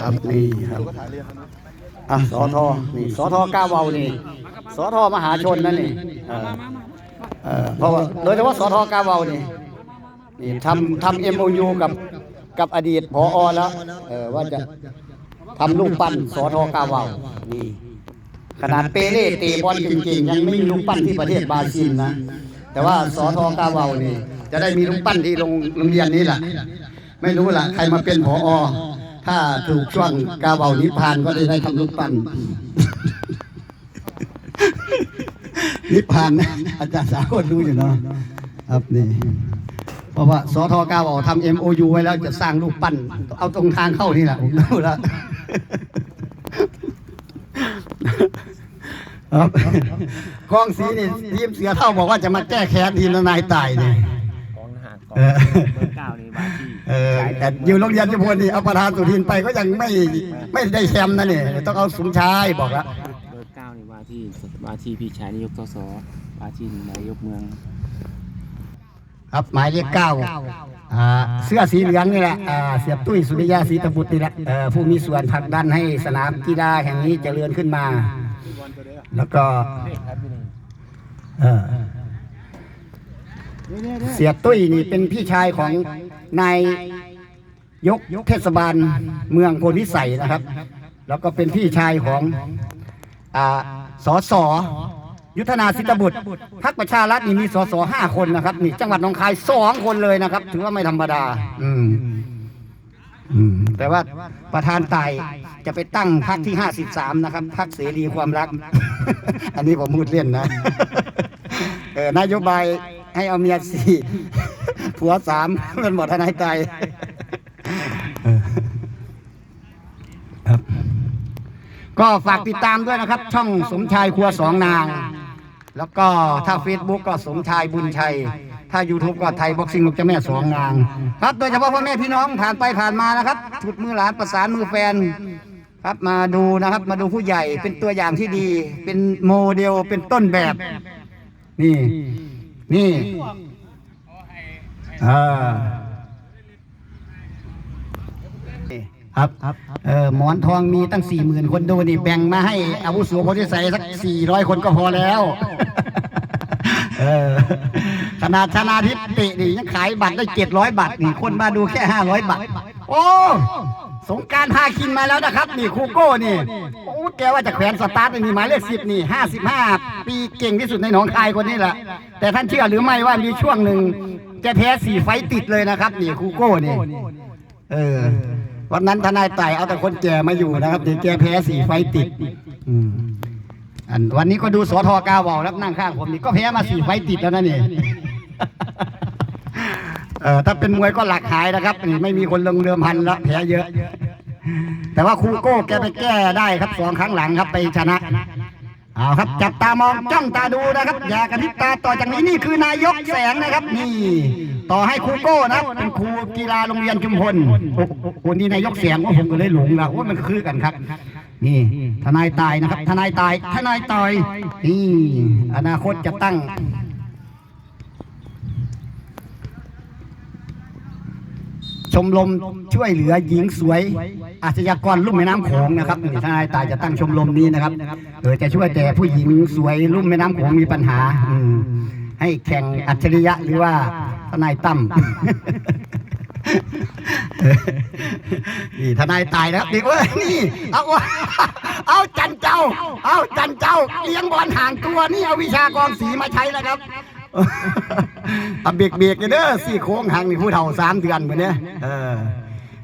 ครับนี่ครับอะสอทอนี่สอทอก้าวเบานี่สอทอมหาชนนั่นนี่เออเออเพราะว่าโดยเฉพาะสอทอก้าวเบานี่นี่ทำทำเอ็มโอยูกับกับอดีตพอแล้วเออว่าจะทำลูกปั้นสอทอก้าวเบานี่ขนาดเปเล่เตะบอลจริงๆยังไม่มีลูกปั้นที่ประเทศบราซิลนะแต่ว่าสอทอกาเวานี่จะได้มีลูกปั้นที่โรงโรงเรียนนี้แหละไม่รู้ล่ะ ใครมาเป็นผอ ถ้าถูกช่วงกาเวานิพพานก็จะได้ทำลูกปั้นนิพพานนะอาจารย์สากลดูอยู่เนาะครับนี่เพราะว่าสอทอกาเวาทำ MOU ไว้แล้วจะสร้างลูกปั้น เอาตรงทางเข้านี่แหละผมรู้แล้วครับกองสีนี่ทีมเสือเท่าบอกว่าจะมาแก้แค้นทีมนายตายนี่กองหากองเออเบอร์เก้านี่มาที่ เออแต่อยู่โรงเรียนจุพลนี่เอาประธานสุทินไปก็ยังไม่ไม่ได้แชมป์นะนี่ต้องเอาสมชายบอกแล้วเบอร์เก้านี่มาที่มาที่พี่ชายนายกสสมาที่นายกเมือง ครับหมายเลขเก้าอ่าเสื้อสีเหลืองนี่แหละอ่าเสียบตุ้ยสุริยาศรีตบุตรนี่แหละเอ่อผู้มีส่วนผลักดันให้สนามกีฬาแห่งนี้เจริญขึ้นมา แล้วก็ เสียตุ้ยนี่เป็นพี่ชายของนายยกเทศบาลเมืองโพธิสัยนะครับ แล้วก็เป็นพี่ชายของอสอสอยุทธนาสิทธบุตรพรรคประชารัฐนี่มีสสห้าคนนะครับนี่จังหวัดหนองคายสองคนเลยนะครับ ถือว่าไม่ธรรมดา อืมแต่ว่าประธานตายจะไปตั้งพรรคที่53นะครับพรรคเสรีความรัก อันนี้ผมพูดเล่นนะนโยบาย ให้เอาเมียสี่ผัวสามมันหมดทนายตายเออครับ ก็ฝากติดตามด้วยนะครับ ช่องสมชายครัวสองนาง แล้วก็ถ้า Facebook ก็สมชายบุญชัย ถ้า YouTube ก็ไทยบ็อกซิ่งลูกเจ้าแม่สองนาง ครับโดยเฉพาะพ่อแม่พี่น้องผ่านไปผ่านมานะครับถุดมือหลานประสานมือแฟนครับมาดูนะครับมาดูผู้ใหญ่เป็นตัวอย่างที่ดี เป็นโมเดลเป็นต้นแบบ นี่ นี่อ่าครับเออหมอนทองมีตั้งสี่หมื่นคนดูนี่แบ่งมาให้อาวุโสโพธิสัยสักสี่ร้อยคนก็พอแล้วเออขนาดชนาทิพย์เตะนี่ยังขายบัตรได้เจ็ดร้อยบาทนี่คนมาดูแค่ห้าร้อยบาทโอ้สงกรารพาคินมาแล้วนะครับ นี่ครูโก้นี่โอ้แกว่าจะแขวนสตาร์ทนี่หมายเลขสิบนี่ห้าสิบห้าปีเก่งที่สุดในหนองคายคนนี้แหละ แต่ท่านเชื่อหรือไม่ว่ามีช่วงหนึ่งแกแพ้สี่ไฟติดเลยนะครับ นี่คูโก้นี่เออ วันนั้นทนายไต่เอาแต่คนแก่มาอยู่นะครับเดี๋ยวแกแพ้สี่ไฟติด อืมอันวันนี้ก็ดูสอทอกาวาวแล้วนั่งข้างผมนี่ก็แพ้มาสี่ไฟติดแล้วนะนี่เออถ้าเป็นมวยก็หลักหายนะครับนี่ไม่มีคนลงเรือมพันแล้วแพ้เยอะ แต่ว่าคูโก้แกไปแก้ได้ครับสองครั้งหลังครับไปชนะ เอาครับจับตามองจ้องตาดูนะครับ อย่ากระพริบตาต่อจากนี้นี่คือนายกแสงนะครับ นี่ ต่อให้ครูโก้นะครับเป็นครูกีฬาโรงเรียนชุมพลคนนี้นายกแสงว่าผมก็เลยหลงละว่ามันคือกันครับ นี่ ทนายตายนะครับ ทนายตายทนายตายนี่อนาคตจะตั้ง ชมรมช่วยเหลือหญิงสวย อาชญากรลุ่มแม่น้ำโขงนะครับนี่ทนายตายจะตั้งชมรมนี้นะครับเออจะช่วยแต่ผู้หญิงสวยลุ่มแม่น้ำโขงมีปัญหาอืมให้แข่งอัจฉริยะหรือว่าทนายตั้มนี่ทนายตายแล้วนี่เว้ยนี่เอาวะเอาจันเจ้า เอาจันเจ้าเลี้ยงบอลห่างตัวนี่เอาวิชากองสีมาใช้แล้วครับ เอาเบียกเบียกๆเด้อสี่โค้งห่างนี่ผู้เฒ่าสามเดือนเหมือนเนี้ยเออ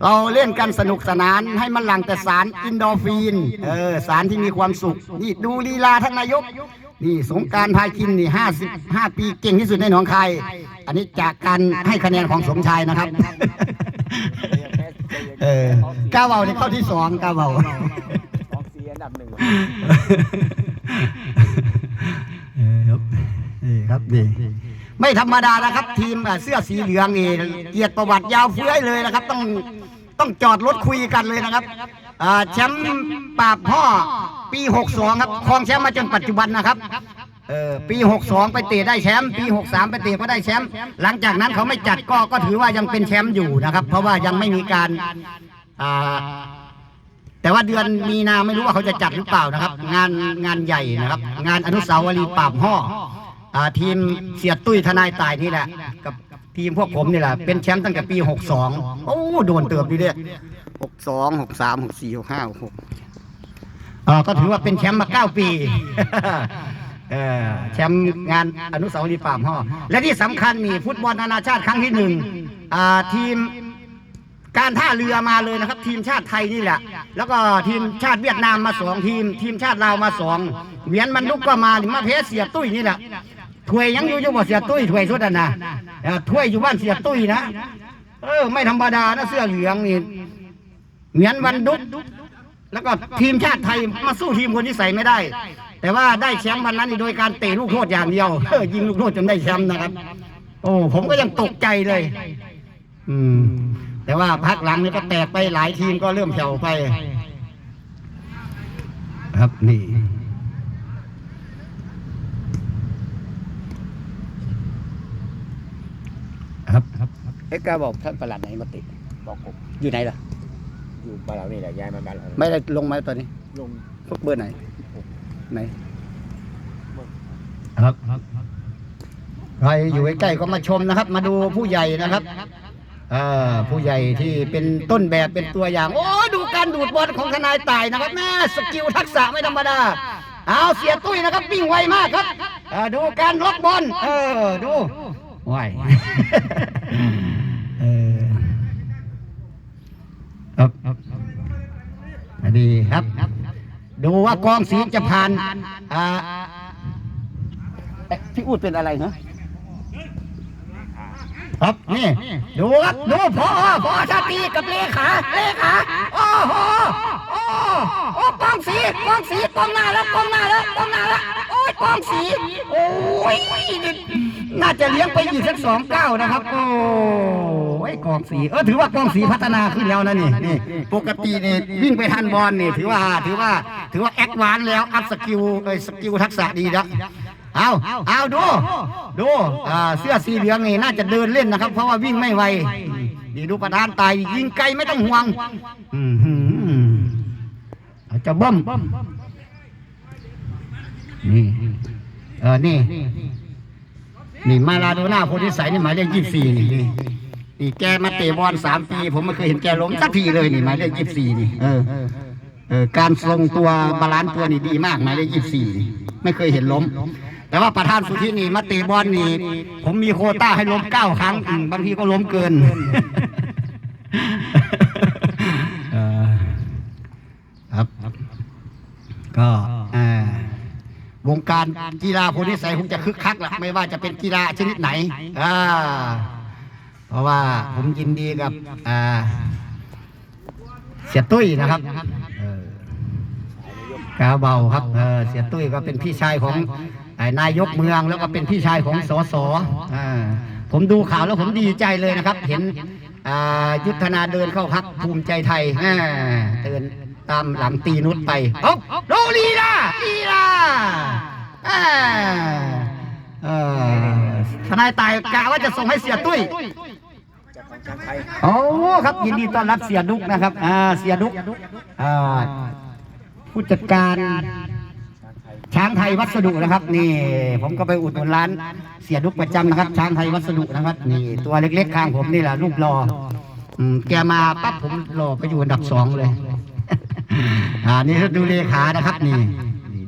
เราเล่นกันสนุกสนานให้มันหลั่งแต่สารอินโดรฟินเออสารที่มีความสุข นี่ดูลีลาท่านนายก นี่สงกรารพายกินนี่ห้าสิบห้าปีเก่งที่สุดในหนองคาย อันนี้จากการให้คะแนนของสมชายนะครับ เออก้าวเบาเนี่ยเข้าที่สองก้าวเบากองเสียอันดับหนึ่งเออครับนี่ครับนี่ ไม่ธรรมดานะครับ ทีมเสื้อสีเหลืองนี่เกียรติประวัติยาวเฟื้อยเลยนะครับ ต้องต้องจอดรถคุยกันเลยนะครับแชมป์ปราบพ่อปี 62 ครับครองแชมป์มาจนปัจจุบันนะครับเออปี 62 ไปเตะได้แชมป์ปี 63 ไปเตะก็ได้แชมป์หลังจากนั้นเขาไม่จัดก็ก็ถือว่ายังเป็นแชมป์อยู่นะครับ เพราะว่ายังไม่มีการอ่าว่าเดือนมีนาไม่รู้ว่าเขาจะจัดหรือเปล่านะครับ งานงานใหญ่นะครับ งานอนุสาวรีย์ปราบห่อ อ่าทีมเสียตุ้ยทนายตายนี่แหละ กับทีมพวกผมนี่แหละเป็นแชมป์ตั้งแต่ปี 62 โอ้โดนเติบดีเด้62 63 64 65 66อ่าก็ถือว่าเป็นแชมป์มา9ปี เออแชมป์งานอนุสาวรีย์ปราบห่อและที่สำคัญนี่ฟุตบอลนานาชาติครั้งที่หนึ่งอ่าทีมการท่าเรือมาเลยนะครับ ทีมชาติไทยนี่แหละ แล้วก็ทีมชาติเวียดนามมาสองทีม ทีมชาติลาวมาสองเหวียนมันลุกก็มาหรือมาเพชเสียตุ้ยนี่แหละ ถ้วยยังอยู่อยู่บ่เสียตุ้ยถ้วยสุดอะนะถ้วยอยู่บ้านเสียตุ้ยนะเออ ไม่ธรรมดานะเสื้อเหลืองนี่เหวียนวันดุกแล้วก็ทีมชาติไทยมาสู้ทีมคนที่ใส่ไม่ได้ แต่ว่าได้แชมป์วันนั้นโดยการเตะลูกโทษอย่างเดียวเออยิงลูกโทษจนได้แชมป์นะครับ โอ้ผมก็ยังตกใจเลย อืม แต่ว่าพักหลังนี่ก็แตกไปหลายทีมก็เริ่มแผ่วไป ครับนี่ ครับ เอ็กกาบอกท่านประหลัดไหนมาติดบอกผมอยู่ไหนล่ะ อยู่บ้านเรานี่แหละย้ายมาบ้านเราไม่ได้ลงมาตอนนี้ลงพวกเบอร์ไหนไหนครับใครอยู่ใกล้ๆก็มาชมนะครับ มาดูผู้ใหญ่นะครับเอ่อผู้ใหญ่ที่เป็นต้นแบบเป็นตัวอย่าง โอ้ดูการดูดบอลของทนายตายนะครับแม่สกิลทักษะไม่ธรรมดาเอาเสียตุ้ยนะครับวิ่งไวมากครับเอ่อดูการล็อกบอลเออดูไว ครับดีครับ ดูว่ากองสีจะผ่านอ่าเอ๊ะพี่อูดเป็นอะไรเหรอครับนี่ดูครับดูพอพอชาตรีกับเลขาเลขาโอ้โหโอ้โอ้กองสีกองสีกองหน้าแล้วกองหน้าแล้วกองหน้าแล้วโอ้ยกองสีโอ้ยน่าจะเลี้ยงไปอีกสักสองเก้านะครับโอ้ ยกองสีเออถือว่ากองสีพัฒนาขึ้นแล้วนะนี่นี่ปกตินี่วิ่งไปทันบอลนี่ถือว่าถือว่าถือว่าแอดวานแล้วอัพสกิลเอ้ยสกิลทักษะดีแล้วเอาเอาดู ดูเสื้อสีเหลืองนี่น่าจะเดินเล่นนะครับ เพราะว่าวิ่งไม่ไวนี่ดูประธานตายยิงไกลไม่ต้องห่วงอือาจจะบิ้มนี่เออนี่นี่มาลาโดน่าโพธิสัยนี่หมายเลขยี่สี่นี่นี่ นี่แกมาเตะบอลสามปี ผมไม่เคยเห็นแกล้มสักทีเลยนี่หมายเลขยี่สี่นี่เออเออการทรงตัวบาลานซ์ตัวนี่ดีมากหมายเลขยี่สี่นี่ไม่เคยเห็นล้ม แต่ว่าประธานสุธินี่มาเตะบอลนี่ ผมมีโควต้าให้ล้มเก้าครั้งอืมบางทีก็ล้มเกินเออครับก็อ่าวงการกีฬาโพธิสัยคงจะคึกคักละไม่ว่าจะเป็นกีฬาชนิดไหนอ่า เพราะว่าผมยินดีกับเสียตุ้ยนะครับกาเบาครับเสียตุ้ยก็เป็นพี่ชายของนายกเมืองแล้วก็เป็นพี่ชายของสสผมดูข่าวแล้วผมดีใจเลยนะครับ เห็นยุทธนาเดินเข้าพักภูมิใจไทยเดินตามหลังตีนุชไปเอ้โรลีลาลีลาอ่าเออทนายตายกะว่าจะส่งให้เสียตุ้ย โอ้ครับยินดีต้อนรับเสียดุกนะครับ อ่าเสียดุกอ่าผู้จัดการช้างไทยวัสดุนะครับ นี่ ผมก็ไปอุดหนุนร้าน เสียดุกประจำนะครับ ช้างไทยวัสดุนะครับ นี่ ตัวเล็กๆข้างผมนี่แหละรูปรอแกมาปั๊บผมรอไปอยู่อันดับสองเลยอ่านี่ดูเลขานะครับ นี่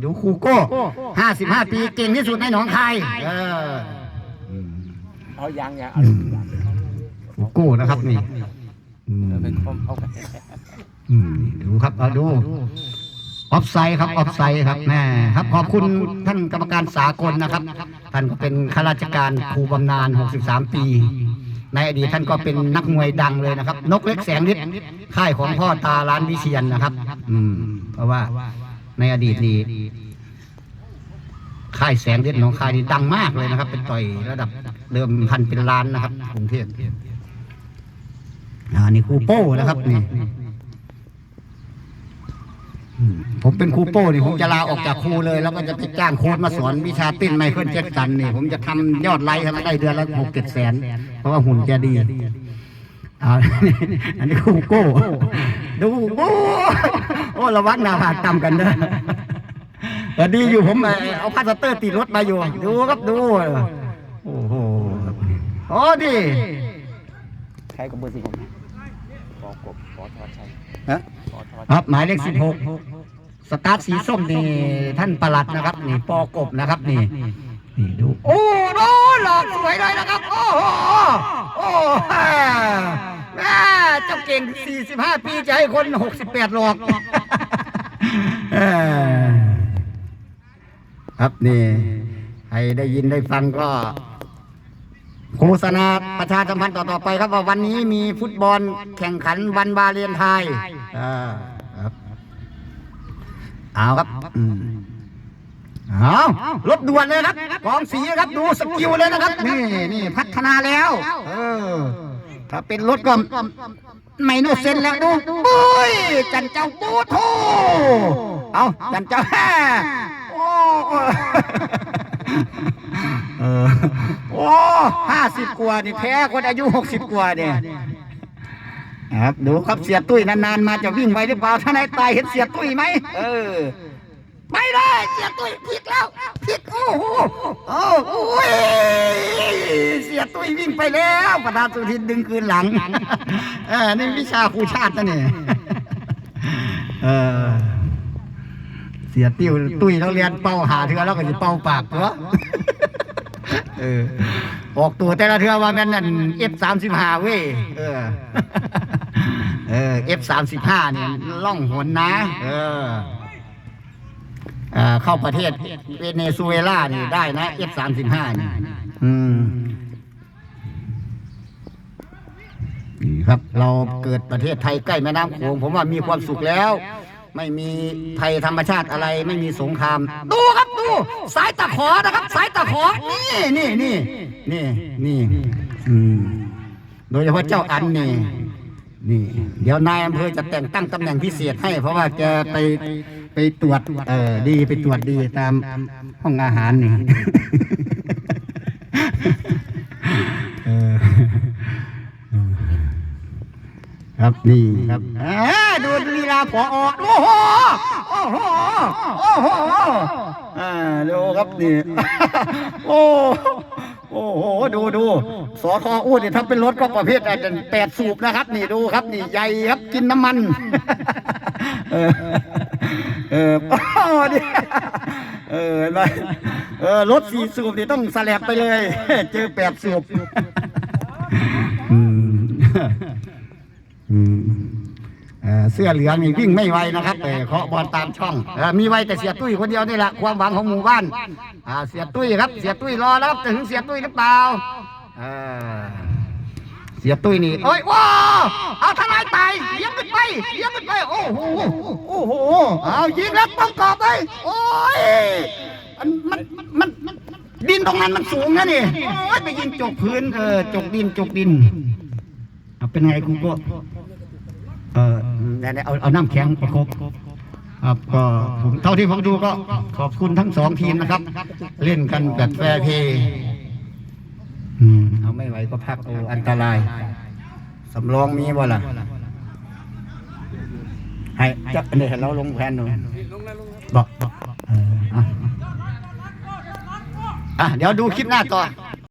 ดูคูโก้ห้าสิบห้าปีเก่งที่สุดในหนองคายเออเอายางยางเอายางครู โก้นะครับนี่อืมเอาไปคอมเอากันอืมดูครับเอาดูออฟไซด์ครับออฟไซด์ครับแม่ครับขอบคุณท่านกรรมการสากลนะครับ ท่านก็เป็นข้าราชการครูบำนาญ 63 ปี ในอดีตท่านก็เป็นนักมวยดังเลยนะครับ นกเล็กแสงฤทธิ์ค่ายของพ่อตาร้านวิเชียนนะครับ อืม เพราะว่าในอดีตนี้ค่ายแสงฤทธิ์หนองคายนี่ดังมากเลยนะครับ เป็นต่อยระดับเดิมพันเป็นล้านนะครับกรุงเทพ อ่านี่ครูโป้นะครับนี่อืมผมเป็นครูโป้นี่ผมจะลาออกจากครูเลย แล้วก็จะไปจ้างโค้ดมาสอนวิชาเต้นไมเคิลแจ็คสันนี่ ผมจะทำยอดไลค์ให้มันได้เดือนละหกเจ็ดแสน เพราะว่าหุ่นแกดีอ่าอันนี้ครูโก้ ดูโอ้โอ้อ้ระวังหน้าผากต่ำกันเด้อเออดีอยู่ผมเอ่อเอาพลาสเตอร์ติดรถมาอยู่ ดูครับดู โอ้โห โอ้ดิใครกับเบอร์สิ ครับหมายเลขสิบหกสตาร์ทสีส้มนี่ท่านประหลัดนะครับ นี่ปอกบนะครับนี่นี่ดู โอ้โหหลอกสวยเลยนะครับ โอ้โหโอ้แม่เจ้าเก่ง 45 ปีจะให้คน 68 หลอกครับนี่ ใครได้ยินได้ฟังก็ โฆษณาประชาสัมพันธ์ต่อๆไปครับว่าวันนี้มีฟุตบอลแข่งขันวันวาเลนไทน์อ่าครับเอาครับเอารถด่วนเลยครับกองสีครับดูสกิลเลยนะครับ นี่นี่พัฒนาแล้ว เออ ถ้าเป็นรถก็ไม่โนเซนแล้วดูปุ้ยจันเจ้าปูโทเอาจันเจ้าแฮ่โอ้เออ โอ้ห้าสิบกว่านี่แพ้คนอายุหกสิบกว่าเนี่ยครับดูครับเสียตุ้ยนานๆมาจะวิ่งไปหรือเปล่าถ้านายตายเห็นเสียตุ้ยไหมเออไม่ได้เสียตุ้ยผิดแล้วผิดโอ้โหโอ้โหเสียตุ้ยวิ่งไปแล้ว ประธานสุทินดึงคืนหลังเออนี่วิชาครูชาตินะเนี่ยเออเสียติ้วตุ้ยเราเรียนเป่าหาเถือแล้วก็จะเป่าปากตัว เออออกตัวแต่ละเทือว่าแม่นนั่นเอฟสามสิบห้าเว้ยเออ เออเอฟสามสิบห้าเนี่ยล่องหนนะ เออเอ่อเข้าประเทศเวเนซุเอลานี่ได้นะ F สามสิบห้านี่อืมนี่ครับ เราเกิดประเทศไทยใกล้แม่น้ำโขงผมว่ามีความสุขแล้ว ไม่มีภัยธรรมชาติอะไร ไม่มีสงคราม ดูครับดู สายตะขอนะครับ สายตะขอ นี่นี่นี่นี่นี่โดยเฉพาะเจ้าอันนี่นี่เดี๋ยวนายอำเภอจะแต่งตั้งตำแหน่งพิเศษให้ เพราะว่าแกไปไปตรวจเออดีไปตรวจดีตามห้องอาหารนี่ครับนี่ครับ ดูลีลาพออโอ้โหโอ้โหโอ้โหอ่าดูครับนี่โอ้โอ้โหดูดูสอทออู้นี่ถ้าเป็นรถก็ประเภทอาจจะแปดสูบนะครับ นี่ดูครับ นี่ใหญ่ครับกินน้ำมัน เออเออโอ้เนี่ยเออเห็นไเออรถสี่สูบนี่ต้องสลบไปเลย เจอแปดสูบ เสื้อเหลืองนี่วิ่งไม่ไวนะครับแต่เคาะบอลตามช่องมีไวแต่เสียตุ้ยคนเดียวนี่แหละความหวังของหมู่บ้านเสียตุ้ยครับ เสียตุ้ยรอแล้วจะถึงเสียตุ้ยหรือเปล่าเสียตุ้ยนี่โอ้ยว้าเอาทนายตายเลี้ยงขึ้นไปเลี้ยงขึ้นไปโอ้โหโอ้โหเอายิงแล้วต้องกรอบเลยโอ้ยมันมันมันดินตรงนั้นมันสูงนะนี่โอ้ยไปยิงจกพื้นเออจกดินจกดินเอาเป็นไงกูก็ เออเนี่ยเอาเอาน้ำแข็งประคบครับก็ผมเท่าที่ผมดูก็ขอบคุณทั้งสองทีมนะครับ เล่นกันแบบแฟร์เพย์อืมเอาไม่ไหวก็พักโอ้อันตรายสำรองมีบ่ล่ะให้จับเนี่ยเราลงแผนหนูบอกบอกเอออะอะเดี๋ยวดูคลิปหน้าต่อ